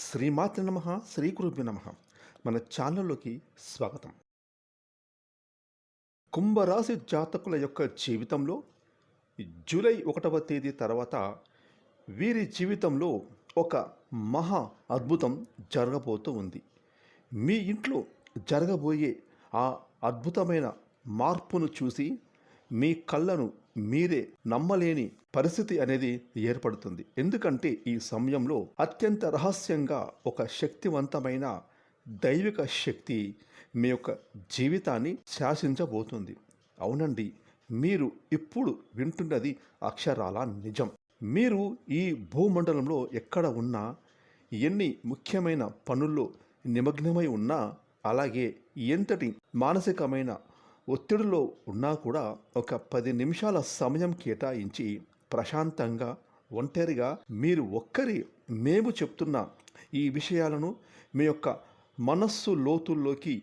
శ్రీమాతృ నమ శ్రీ గురుభ్యో నమ. మన ఛానల్లోకి స్వాగతం. కుంభరాశి జాతకుల యొక్క జీవితంలో జూలై ఒకటవ తేదీ తర్వాత వీరి జీవితంలో ఒక మహా అద్భుతం జరగబోతూ ఉంది. మీ ఇంట్లో జరగబోయే ఆ అద్భుతమైన మార్పును చూసి మీ కళ్ళను మీరే నమ్మలేని పరిస్థితి అనేది ఏర్పడుతుంది. ఎందుకంటే ఈ సమయంలో అత్యంత రహస్యంగా ఒక శక్తివంతమైన దైవిక శక్తి మీ యొక్క జీవితాన్ని శాసించబోతుంది. అవునండి మీరు ఇప్పుడు వింటున్నది అక్షరాల నిజం. మీరు ఈ భూమండలంలో ఎక్కడ ఉన్నా ఎన్ని ముఖ్యమైన పనుల్లో నిమగ్నమై ఉన్నా అలాగే ఎంతటి మానసికమైన ఒత్తిడిలో ఉన్నా కూడా ఒక పది నిమిషాల సమయం కేటాయించి ప్రశాంతంగా ఒంటరిగా మీరు ఒక్కరి మేము చెప్తున్న ఈ విషయాలను మీ యొక్క మనస్సు లోతుల్లోకి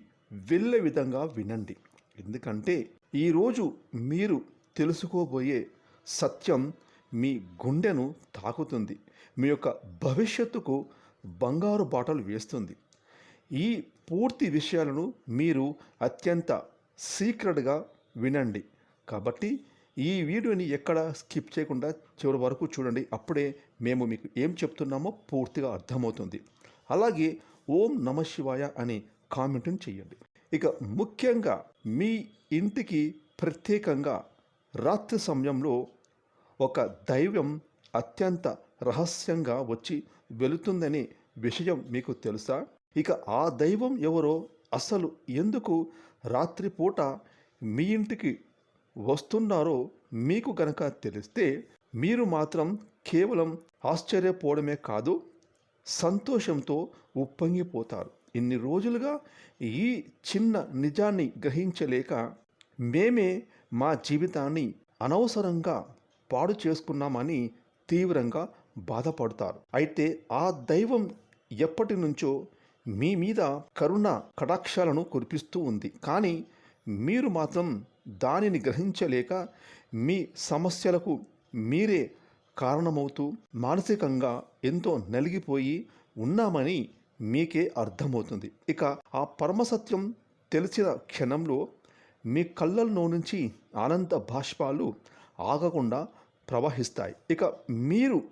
వెళ్ళే విధంగా వినండి. ఎందుకంటే ఈరోజు మీరు తెలుసుకోబోయే సత్యం మీ గుండెను తాకుతుంది. మీ యొక్క భవిష్యత్తుకు బంగారు బాటలు వేస్తుంది. ఈ పూర్తి విషయాలను మీరు అత్యంత సీక్రెట్గా వినండి. కాబట్టి ఈ వీడియోని ఎక్కడ స్కిప్ చేయకుండా చివరి వరకు చూడండి. అప్పుడే మేము మీకు ఏం చెప్తున్నామో పూర్తిగా అర్థమవుతుంది. అలాగే ఓం నమ శివాయ అని కామెంట్ని చేయండి. ఇక ముఖ్యంగా మీ ఇంటికి ప్రత్యేకంగా రాత్రి సమయంలో ఒక దైవం అత్యంత రహస్యంగా వచ్చి వెళుతుందనే విషయం మీకు తెలుసా? ఇక ఆ దైవం ఎవరో? అసలు ఎందుకు రాత్రిపూట మీ ఇంటికి వస్తున్నారో మీకు గనక తెలిస్తే మీరు మాత్రం కేవలం ఆశ్చర్యపోవడమే కాదు సంతోషంతో ఉప్పొంగిపోతారు. ఇన్ని రోజులుగా ఈ చిన్న నిజాన్ని గ్రహించలేక మేమే మా జీవితాన్ని అనవసరంగా పాడు చేసుకున్నామని తీవ్రంగా బాధపడతారు. అయితే ఆ దైవం ఎప్పటి నుంచో మీ మీద కరుణ కటాక్షాలను కురిపిస్తూ ఉంది. కానీ మీరు మాత్రం దానిని గ్రహించలేక మీ సమస్యలకు మీరే కారణమవుతూ మానసికంగా ఎంతో నలిగిపోయి ఉన్నామని మీకే అర్థమవుతుంది. ఇక ఆ పరమసత్యం తెలిసిన క్షణంలో మీ కళ్ళల్లో నుంచి ఆనంద బాష్పాలు ఆగకుండా ప్రవహిస్తాయి. ఇక మీరు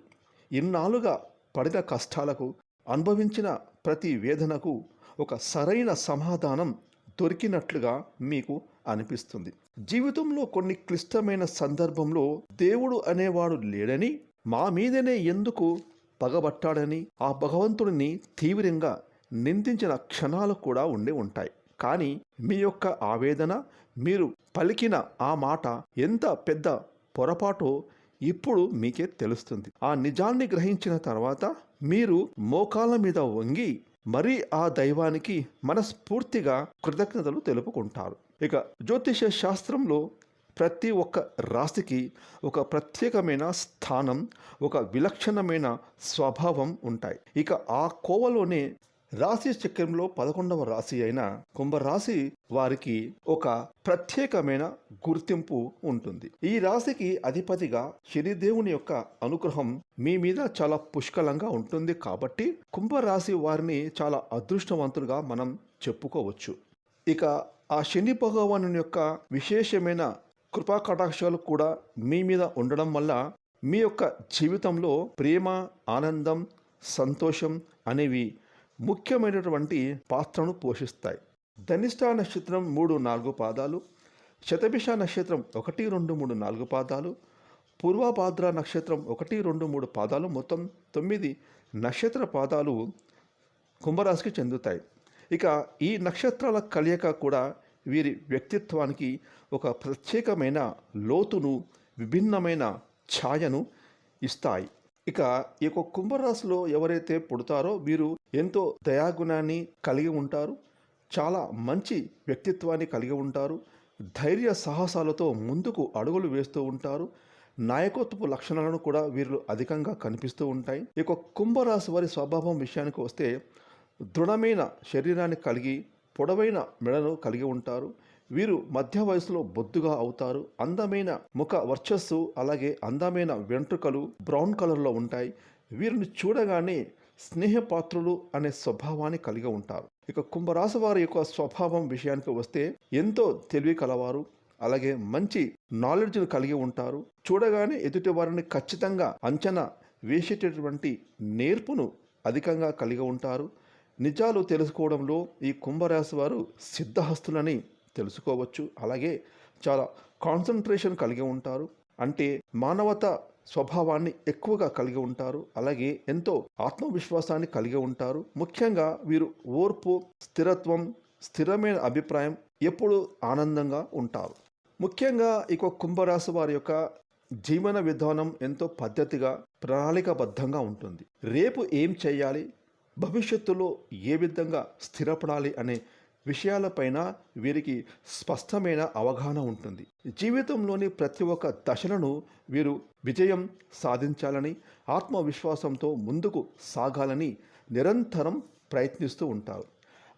ఇన్నాళ్ళుగా పడిన కష్టాలకు అనుభవించిన ప్రతి వేదనకు ఒక సరైన సమాధానం దొరికినట్లుగా మీకు అనిపిస్తుంది. జీవితంలో కొన్ని క్లిష్టమైన సందర్భంలో దేవుడు అనేవాడు లేడని మా మీదనే ఎందుకు పగబట్టాడని ఆ భగవంతుడిని తీవ్రంగా నిందించిన క్షణాలు కూడా ఉండి ఉంటాయి. కానీ మీ యొక్క ఆవేదన మీరు పలికిన ఆ మాట ఎంత పెద్ద పొరపాటో ఇప్పుడు మీకే తెలుస్తుంది. ఆ నిజాన్ని గ్రహించిన తర్వాత మీరు మోకాల మీద వంగి మరీ ఆ దైవానికి మనస్ఫూర్తిగా కృతజ్ఞతలు తెలుపుకుంటారు. ఇక జ్యోతిష శాస్త్రంలో ప్రతి ఒక్క రాశికి ఒక ప్రత్యేకమైన స్థానం ఒక విలక్షణమైన స్వభావం ఉంటాయి. ఇక ఆ కోవలోనే రాశి చక్రంలో పదకొండవ రాశి అయిన కుంభరాశి వారికి ఒక ప్రత్యేకమైన గుర్తింపు ఉంటుంది. ఈ రాశికి అధిపతిగా శనిదేవుని యొక్క అనుగ్రహం మీ మీద చాలా పుష్కలంగా ఉంటుంది కాబట్టి కుంభరాశి వారిని చాలా అదృష్టవంతులుగా మనం చెప్పుకోవచ్చు. ఇక ఆ శని భగవాను యొక్క విశేషమైన కృపా కటాక్షాలు కూడా మీ మీద ఉండడం వల్ల మీ యొక్క జీవితంలో ప్రేమ ఆనందం సంతోషం అనేవి ముఖ్యమైనటువంటి పాత్రను పోషిస్తాయి. ధనిష్టా నక్షత్రం మూడు నాలుగు పాదాలు శతభిష నక్షత్రం ఒకటి రెండు మూడు నాలుగు పాదాలు పూర్వభాద్ర నక్షత్రం ఒకటి రెండు మూడు పాదాలు మొత్తం తొమ్మిది నక్షత్ర పాదాలు కుంభరాశికి చెందుతాయి. ఇక ఈ నక్షత్రాల కలయిక కూడా వీరి వ్యక్తిత్వానికి ఒక ప్రత్యేకమైన లోతును విభిన్నమైన ఛాయను ఇస్తాయి. ఇక ఈ యొక్క కుంభరాశిలో ఎవరైతే పుడతారో వీరు ఎంతో దయాగుణాన్ని కలిగి ఉంటారు. చాలా మంచి వ్యక్తిత్వాన్ని కలిగి ఉంటారు. ధైర్య సాహసాలతో ముందుకు అడుగులు వేస్తూ ఉంటారు. నాయకత్వపు లక్షణాలను కూడా వీరిలో అధికంగా కనిపిస్తూ ఉంటాయి. ఈ కుంభరాశి వారి స్వభావం విషయానికి వస్తే దృఢమైన శరీరాన్ని కలిగి పొడవైన మెడను కలిగి ఉంటారు. వీరు మధ్య వయసులో బొద్దుగా అవుతారు. అందమైన ముఖ వర్చస్సు అలాగే అందమైన వెంట్రుకలు బ్రౌన్ కలర్లో ఉంటాయి. వీరిని చూడగానే స్నేహపాత్రులు అనే స్వభావాన్ని కలిగి ఉంటారు. ఇక కుంభరాశి వారి యొక్క స్వభావం విషయానికి వస్తే ఎంతో తెలివి కలవారు అలాగే మంచి నాలెడ్జ్ను కలిగి ఉంటారు. చూడగానే ఎదుటి వారిని ఖచ్చితంగా అంచనా వేసేటటువంటి నేర్పును అధికంగా కలిగి ఉంటారు. నిజాలు తెలుసుకోవడంలో ఈ కుంభరాశి వారు సిద్ధహస్తులని తెలుసుకోవచ్చు. అలాగే చాలా కాన్సన్ట్రేషన్ కలిగి ఉంటారు. అంటే మానవత స్వభావాన్ని ఎక్కువగా కలిగి ఉంటారు. అలాగే ఎంతో ఆత్మవిశ్వాసాన్ని కలిగి ఉంటారు. ముఖ్యంగా వీరు ఓర్పు స్థిరత్వం స్థిరమైన అభిప్రాయం ఎప్పుడు ఆనందంగా ఉంటారు. ముఖ్యంగా ఇక కుంభరాశి వారి యొక్క జీవన విధానం ఎంతో పద్ధతిగా ప్రణాళికబద్ధంగా ఉంటుంది. రేపు ఏం చేయాలి? భవిష్యత్తులో ఏ విధంగా స్థిరపడాలి అనే విషయాలపైన వీరికి స్పష్టమైన అవగాహన ఉంటుంది. జీవితంలోని ప్రతి ఒక్క దశలను వీరు విజయం సాధించాలని ఆత్మవిశ్వాసంతో ముందుకు సాగాలని నిరంతరం ప్రయత్నిస్తూ ఉంటారు.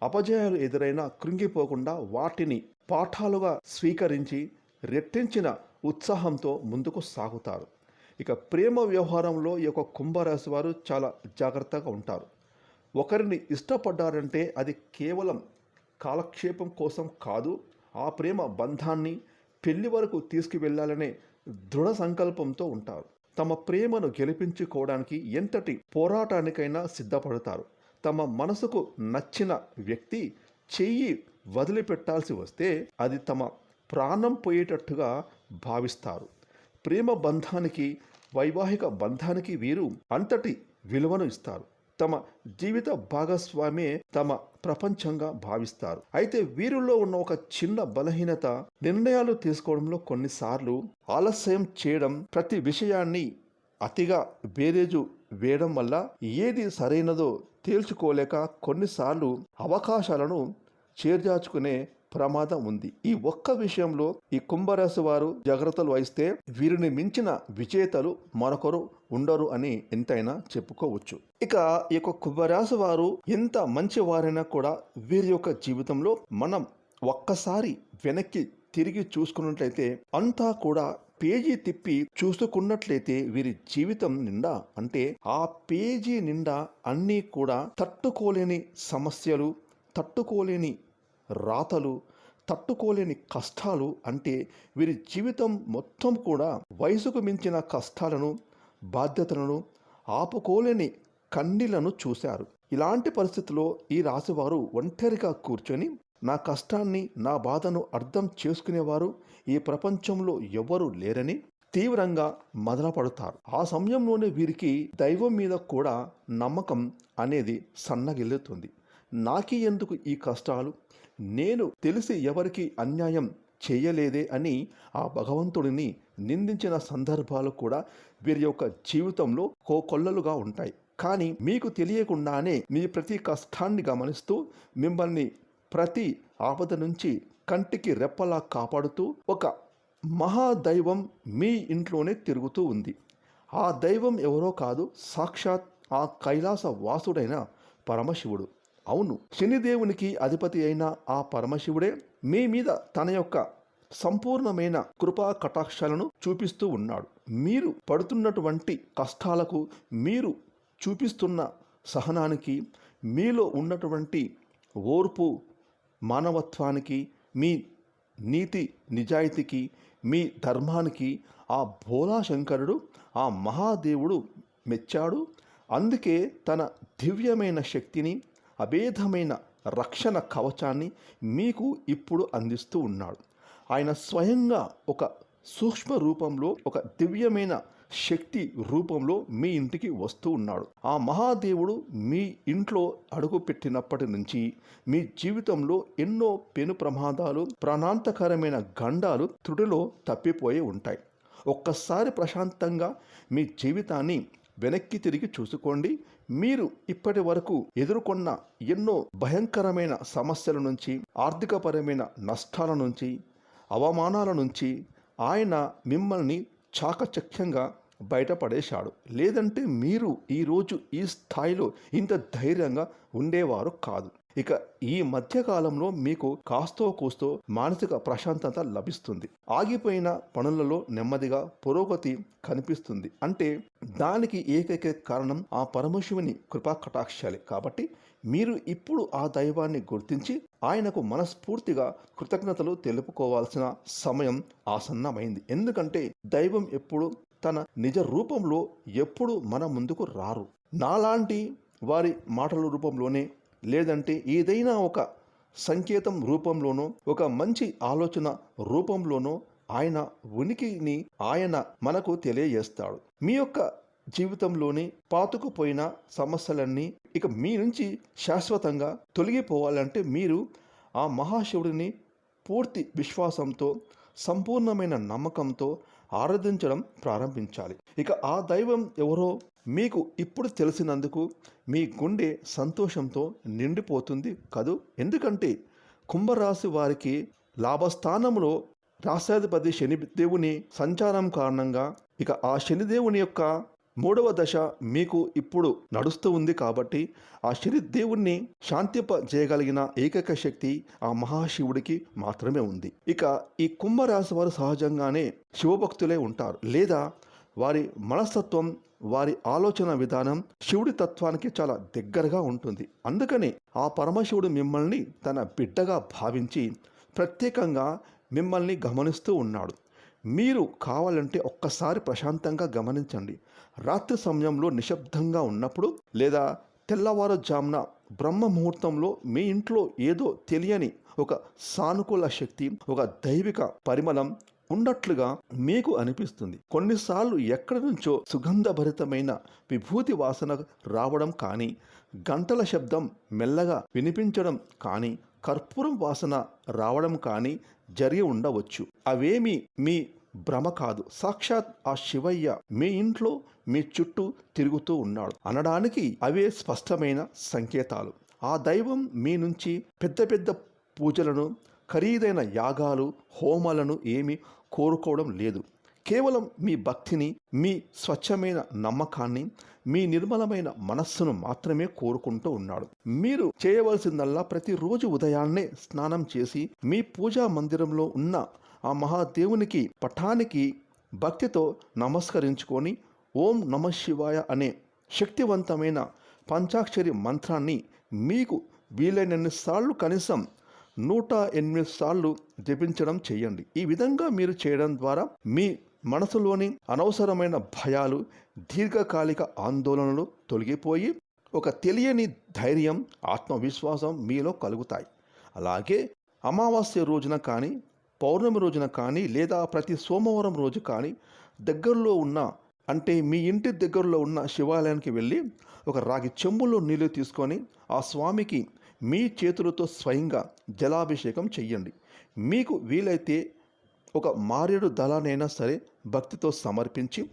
అపజయాలు ఎదురైనా కృంగిపోకుండా వాటిని పాఠాలుగా స్వీకరించి రెట్టించిన ఉత్సాహంతో ముందుకు సాగుతారు. ఇక ప్రేమ వ్యవహారంలో ఈ యొక్క కుంభరాశి వారు చాలా జాగ్రత్తగా ఉంటారు. ఒకరిని ఇష్టపడ్డారంటే అది కేవలం కాలక్షేపం కోసం కాదు ఆ ప్రేమ బంధాన్ని పెళ్ళి వరకు తీసుకువెళ్ళాలనే దృఢ సంకల్పంతో ఉంటారు. తమ ప్రేమను గెలిపించుకోవడానికి ఎంతటి పోరాటానికైనా సిద్ధపడతారు. తమ మనసుకు నచ్చిన వ్యక్తి చెయ్యి వదిలిపెట్టాల్సి వస్తే అది తమ ప్రాణం పోయేటట్టుగా భావిస్తారు. ప్రేమ బంధానికి వైవాహిక బంధానికి వీరు అంతటి విలువను ఇస్తారు. తమ జీవిత భాగస్వామే తమ ప్రపంచంగా భావిస్తారు. అయితే వీరిలో ఉన్న ఒక చిన్న బలహీనత నిర్ణయాలు తీసుకోవడంలో కొన్నిసార్లు ఆలస్యం చేయడం ప్రతి విషయాన్ని అతిగా బేరేజు వేయడం వల్ల ఏది సరైనదో తేల్చుకోలేక కొన్నిసార్లు అవకాశాలను చేర్జార్చుకునే ప్రమాదం ఉంది. ఈ ఒక్క విషయంలో ఈ కుంభరాశి వారు జాగ్రత్తలు వహిస్తే వీరిని మించిన విజేతలు మరొకరు ఉండరు అని ఎంతైనా చెప్పుకోవచ్చు. ఇక ఈ యొక్క కుంభరాశి వారు ఎంత మంచి వారైనా కూడా వీరి యొక్క జీవితంలో మనం ఒక్కసారి వెనక్కి తిరిగి చూసుకున్నట్లయితే అంతా కూడా పేజీ తిప్పి చూసుకున్నట్లయితే వీరి జీవితం నిండా అంటే ఆ పేజీ నిండా అన్నీ కూడా తట్టుకోలేని సమస్యలు తట్టుకోలేని రాతలు తట్టుకోలేని కష్టాలు అంటే వీరి జీవితం మొత్తం కూడా వయసుకు మించిన కష్టాలను బాధ్యతలను ఆపుకోలేని కన్నీళ్ళను చూశారు. ఇలాంటి పరిస్థితుల్లో ఈ రాశివారు ఒంటరిగా కూర్చొని నా కష్టాన్ని నా బాధను అర్థం చేసుకునేవారు ఈ ప్రపంచంలో ఎవరు లేరని తీవ్రంగా మదనపడతారు. ఆ సమయంలోనే వీరికి దైవం మీద కూడా నమ్మకం అనేది సన్నగిల్లుతుంది. నాకి ఎందుకు ఈ కష్టాలు? నేను తెలిసి ఎవరికి అన్యాయం చేయలేదే అని ఆ భగవంతుడిని నిందించిన సందర్భాలు కూడా వీరి యొక్క జీవితంలో కోకొల్లలుగా ఉంటాయి. కానీ మీకు తెలియకుండానే మీ ప్రతి కష్టాన్ని గమనిస్తూ మిమ్మల్ని ప్రతి ఆపద నుంచి కంటికి రెప్పలా కాపాడుతూ ఒక మహాదైవం మీ ఇంట్లోనే తిరుగుతూ ఉంది. ఆ దైవం ఎవరో కాదు సాక్షాత్ ఆ కైలాస వాసుడైన పరమశివుడు. అవును శనిదేవునికి అధిపతి అయిన ఆ పరమశివుడే మీ మీద తన యొక్క సంపూర్ణమైన కృపా కటాక్షాలను చూపిస్తూ ఉన్నాడు. మీరు పడుతున్నటువంటి కష్టాలకు మీరు చూపిస్తున్న సహనానికి మీలో ఉన్నటువంటి ఓర్పు మానవత్వానికి మీ నీతి నిజాయితీకి మీ ధర్మానికి ఆ భోలాశంకరుడు ఆ మహాదేవుడు మెచ్చాడు. అందుకే తన దివ్యమైన శక్తిని అభేదమైన రక్షణ కవచాన్ని మీకు ఇప్పుడు అందిస్తూ ఉన్నాడు. ఆయన స్వయంగా ఒక సూక్ష్మ రూపంలో ఒక దివ్యమైన శక్తి రూపంలో మీ ఇంటికి వస్తూ ఉన్నాడు. ఆ మహాదేవుడు మీ ఇంట్లో అడుగు పెట్టినప్పటి నుంచి మీ జీవితంలో ఎన్నో పెను ప్రమాదాలు ప్రాణాంతకరమైన గండాలు త్రుడిలో తప్పిపోయి ఉంటాయి. ఒక్కసారి ప్రశాంతంగా మీ జీవితాన్ని వెనక్కి తిరిగి చూసుకోండి. మీరు ఇప్పటి వరకు ఎదుర్కొన్న ఎన్నో భయంకరమైన సమస్యల నుంచి ఆర్థికపరమైన నష్టాల నుంచి అవమానాల నుంచి ఆయన మిమ్మల్ని చాకచక్యంగా బయటపడేశాడు. లేదంటే మీరు ఈరోజు ఈ స్థాయిలో ఇంత ధైర్యంగా ఉండేవారు కాదు. ఇక ఈ మధ్యకాలంలో మీకు కాస్తో కూస్తో మానసిక ప్రశాంతత లభిస్తుంది. ఆగిపోయిన పనులలో నెమ్మదిగా పురోగతి కనిపిస్తుంది. అంటే దానికి ఏకైక కారణం ఆ పరమశివుని కృపా కటాక్షాలే. కాబట్టి మీరు ఇప్పుడు ఆ దైవాన్ని గుర్తించి ఆయనకు మనస్ఫూర్తిగా కృతజ్ఞతలు తెలుపుకోవాల్సిన సమయం ఆసన్నమైంది. ఎందుకంటే దైవం ఎప్పుడు తన నిజ రూపంలో ఎప్పుడు మన ముందుకు రారు. నాలాంటి వారి మాటల రూపంలోనే లేదంటే ఏదైనా ఒక సంకేతం రూపంలోనో ఒక మంచి ఆలోచన రూపంలోనో ఆయన ఉనికిని ఆయన మనకు తెలియజేస్తాడు. మీ యొక్క జీవితంలోని పాతుకుపోయిన సమస్యలన్నీ ఇక మీ నుంచి శాశ్వతంగా తొలగిపోవాలంటే మీరు ఆ మహాశివుడిని పూర్తి విశ్వాసంతో సంపూర్ణమైన నమ్మకంతో ఆరాధించడం ప్రారంభించాలి. ఇక ఆ దైవం ఎవరో మీకు ఇప్పుడు తెలిసినందుకు మీ గుండె సంతోషంతో నిండిపోతుంది కదూ? ఎందుకంటే కుంభరాశి వారికి లాభస్థానంలో రాష్ట్రాధిపతి శని దేవుని సంచారం కారణంగా ఇక ఆ శనిదేవుని యొక్క మూడవ దశ మీకు ఇప్పుడు నడుస్తూ ఉంది కాబట్టి ఆ శని దేవుణ్ణి శాంతింప చేయగలిగిన ఏకైక శక్తి ఆ మహాశివుడికి మాత్రమే ఉంది. ఇక ఈ కుంభరాశి వారు సహజంగానే శివభక్తులే ఉంటారు. లేదా వారి మనస్తత్వం వారి ఆలోచన విధానం శివుడి తత్వానికి చాలా దగ్గరగా ఉంటుంది. అందుకని ఆ పరమశివుడు మిమ్మల్ని తన బిడ్డగా భావించి ప్రత్యేకంగా మిమ్మల్ని గమనిస్తూ ఉన్నాడు. మీరు కావాలంటే ఒక్కసారి ప్రశాంతంగా గమనించండి. రాత్రి సమయంలో నిశ్శబ్దంగా ఉన్నప్పుడు లేదా తెల్లవారుజామున బ్రహ్మ ముహూర్తంలో మీ ఇంట్లో ఏదో తెలియని ఒక సానుకూల శక్తి ఒక దైవిక పరిమళం ఉన్నట్లుగా మీకు అనిపిస్తుంది. కొన్నిసార్లు ఎక్కడి నుంచో సుగంధభరితమైన విభూతి వాసన రావడం కానీ గంటల శబ్దం మెల్లగా వినిపించడం కానీ కర్పూరం వాసన రావడం కానీ జరిగి ఉండవచ్చు. అవేమి మీ భ్రమ కాదు. సాక్షాత్ ఆ శివయ్య మీ ఇంట్లో మీ చుట్టూ తిరుగుతూ ఉన్నాడు. అనడానికి అవే స్పష్టమైన సంకేతాలు. ఆ దైవం మీ నుంచి పెద్ద పెద్ద పూజలను ఖరీదైన యాగాలు హోమాలను ఏమి కోరుకోవడం లేదు. కేవలం మీ భక్తిని మీ స్వచ్ఛమైన నమ్మకాన్ని మీ నిర్మలమైన మనస్సును మాత్రమే కోరుకుంటూ ఉన్నాడు. మీరు చేయవలసిందల్లా ప్రతిరోజు ఉదయాన్నే స్నానం చేసి మీ పూజా మందిరంలో ఉన్న ఆ మహాదేవునికి పటానికి భక్తితో నమస్కరించుకొని ఓం నమ శివాయ అనే శక్తివంతమైన పంచాక్షరి మంత్రాన్ని మీకు వీలైనన్ని సార్లు కనీసం నూట ఎనిమిది సార్లు జపించడం చేయండి. ఈ విధంగా మీరు చేయడం ద్వారా మీ మనసులోని అనవసరమైన భయాలు దీర్ఘకాలిక ఆందోళనలు తొలగిపోయి ఒక తెలియని ధైర్యం ఆత్మవిశ్వాసం మీలో కలుగుతాయి. అలాగే అమావాస్య రోజున కానీ పౌర్ణమి రోజున కానీ లేదా ప్రతి సోమవారం రోజు కానీ దగ్గరలో ఉన్న అంటే మీ ఇంటి దగ్గరలో ఉన్న శివాలయానికి వెళ్ళి ఒక రాగి చెంబులో నీళ్ళు తీసుకొని ఆ స్వామికి మీ చేతులతో స్వయంగా జలాభిషేకం చెయ్యండి. మీకు వీలైతే ఒక మారేడు దళానైనా సరే భక్తితో సమర్పించి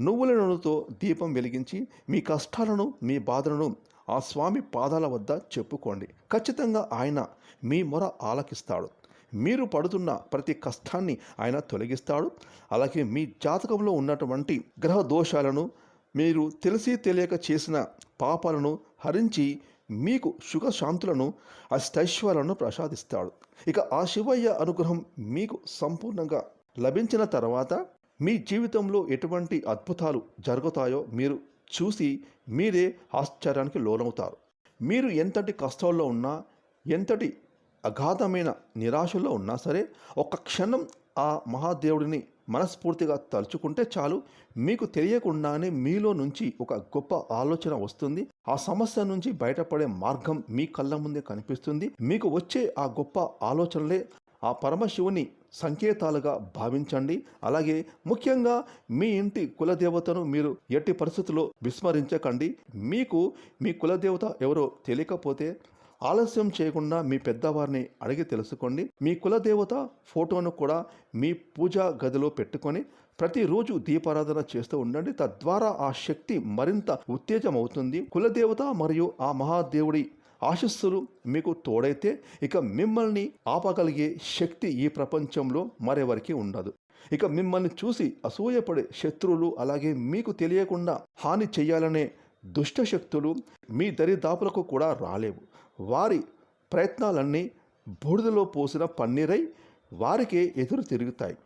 నువ్వుల నూనెతో దీపం వెలిగించి మీ కష్టాలను మీ బాధలను ఆ స్వామి పాదాల వద్ద చెప్పుకోండి. ఖచ్చితంగా ఆయన మీ మొర ఆలకిస్తాడు. మీరు పడుతున్న ప్రతి కష్టాన్ని ఆయన తొలగిస్తాడు. అలాగే మీ జాతకంలో ఉన్నటువంటి గ్రహ దోషాలను మీరు తెలిసి తెలియక చేసిన పాపాలను హరించి మీకు సుఖశాంతులను అష్టైశ్వర్యాలను ప్రసాదిస్తాడు. ఇక ఆ శివయ్య అనుగ్రహం మీకు సంపూర్ణంగా లభించిన తర్వాత మీ జీవితంలో ఎటువంటి అద్భుతాలు జరుగుతాయో మీరు చూసి మీరే ఆశ్చర్యానికి లోనవుతారు. మీరు ఎంతటి కష్టాల్లో ఉన్నా ఎంతటి అగాధమైన నిరాశలో ఉన్నా సరే ఒక్క క్షణం ఆ మహాదేవుడిని మనస్ఫూర్తిగా తలుచుకుంటే చాలు. మీకు తెలియకుండానే మీలో నుంచి ఒక గొప్ప ఆలోచన వస్తుంది. ఆ సమస్య నుంచి బయటపడే మార్గం మీ కళ్ళ ముందే కనిపిస్తుంది. మీకు వచ్చే ఆ గొప్ప ఆలోచనలే ఆ పరమశివుని సంకేతాలుగా భావించండి. అలాగే ముఖ్యంగా మీ ఇంటి కులదేవతను మీరు ఎట్టి పరిస్థితుల్లో విస్మరించకండి. మీకు మీ కులదేవత ఎవరో తెలియకపోతే ఆలస్యం చేయకుండా మీ పెద్దవారిని అడిగి తెలుసుకోండి. మీ కులదేవత ఫోటోను కూడా మీ పూజా గదిలో పెట్టుకొని ప్రతిరోజు దీపారాధన చేస్తూ ఉండండి. తద్వారా ఆ శక్తి మరింత ఉత్తేజమవుతుంది. కులదేవత మరియు ఆ మహాదేవుడి ఆశస్సులు మీకు తోడైతే ఇక మిమ్మల్ని ఆపగలిగే శక్తి ఈ ప్రపంచంలో మరెవరికి ఉండదు. ఇక మిమ్మల్ని చూసి అసూయపడే శత్రువులు అలాగే మీకు తెలియకుండా హాని చేయాలనే దుష్టశక్తులు మీ దరిదాపులకు కూడా రాలేవు. వారి ప్రయత్నాలన్నీ బూడిదలో పోసిన పన్నీరై వారికే ఎదురు తిరుగుతాయి.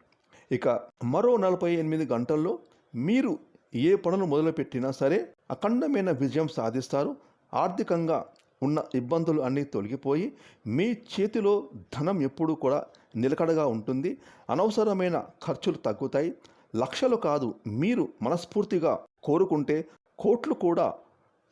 ఇక మరో నలభై ఎనిమిది గంటల్లో మీరు ఏ పనులు మొదలుపెట్టినా సరే అఖండమైన విజయం సాధిస్తారు. ఆర్థికంగా ఉన్న ఇబ్బందులు అన్నీ తొలగిపోయి మీ చేతిలో ధనం ఎప్పుడూ కూడా నిలకడగా ఉంటుంది. అనవసరమైన ఖర్చులు తగ్గుతాయి. లక్షలు కాదు మీరు మనస్ఫూర్తిగా కోరుకుంటే కోట్లు కూడా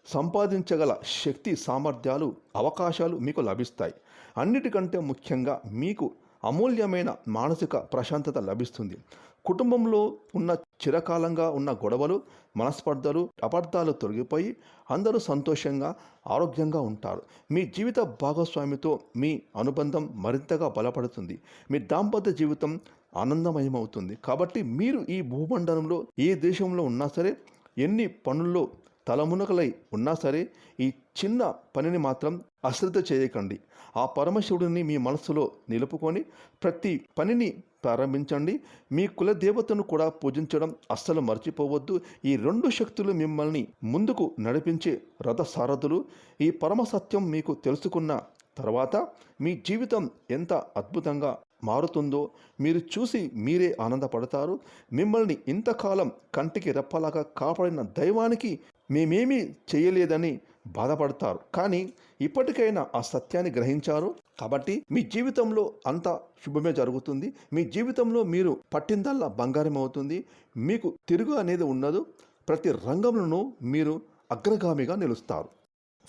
సంపాదించగల శక్తి సామర్థ్యాలు అవకాశాలు మీకు లభిస్తాయి. అన్నిటికంటే ముఖ్యంగా మీకు అమూల్యమైన మానసిక ప్రశాంతత లభిస్తుంది. కుటుంబంలో ఉన్న చిరకాలంగా ఉన్న గొడవలు మనస్పర్ధలు అపార్థాలు తొలగిపోయి అందరూ సంతోషంగా ఆరోగ్యంగా ఉంటారు. మీ జీవిత భాగస్వామితో మీ అనుబంధం మరింతగా బలపడుతుంది. మీ దాంపత్య జీవితం ఆనందమయమవుతుంది. కాబట్టి మీరు ఈ భూమండలంలో ఏ దేశంలో ఉన్నా సరే ఎన్ని పనుల్లో తలమునకలై ఉన్నా సరే ఈ చిన్న పనిని మాత్రం అశ్రద్ధ చేయకండి. ఆ పరమశివుడిని మీ మనసులో నిలుపుకొని ప్రతి పనిని ప్రారంభించండి. మీ కుల దేవతను కూడా పూజించడం అస్సలు మర్చిపోవద్దు. ఈ రెండు శక్తులు మిమ్మల్ని ముందుకు నడిపించే రథ సారథులు ఈ పరమ సత్యం మీకు తెలుసుకున్న తర్వాత మీ జీవితం ఎంత అద్భుతంగా మారుతుందో మీరు చూసి మీరే ఆనందపడతారు. మిమ్మల్ని ఇంతకాలం కంటికి రెప్పలాగా కాపాడిన దైవానికి మేమేమీ చేయలేదని బాధపడతారు. కానీ ఇప్పటికైనా ఆ సత్యాన్ని గ్రహించారు. కాబట్టి మీ జీవితంలో అంత శుభమే జరుగుతుంది. మీ జీవితంలో మీరు పట్టిందల్లా బంగారం అవుతుంది. మీకు తిరుగు అనేది ఉండదు. ప్రతి రంగంలోనూ మీరు అగ్రగామిగా నిలుస్తారు.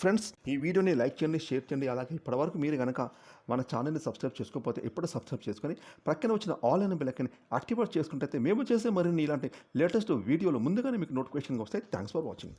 ఫ్రెండ్స్ ఈ వీడియోని లైక్ చేయండి షేర్ చేయండి. అలాగే ఇప్పటివరకు మీరు కనుక మన ఛానల్ని సబ్స్క్రైబ్ చేసుకోకపోతే ఇప్పుడు సబ్స్క్రైబ్ చేసుకొని ప్రక్కన వచ్చిన ఆల్ అయిన బిల్లకని యాక్టివేట్ చేసుకుంటే మేము చేసే మరిన్ని ఇలాంటి లేటెస్ట్ వీడియోలు ముందుగానే మీకు నోటిఫికేషన్ వస్తాయి. Thanks for watching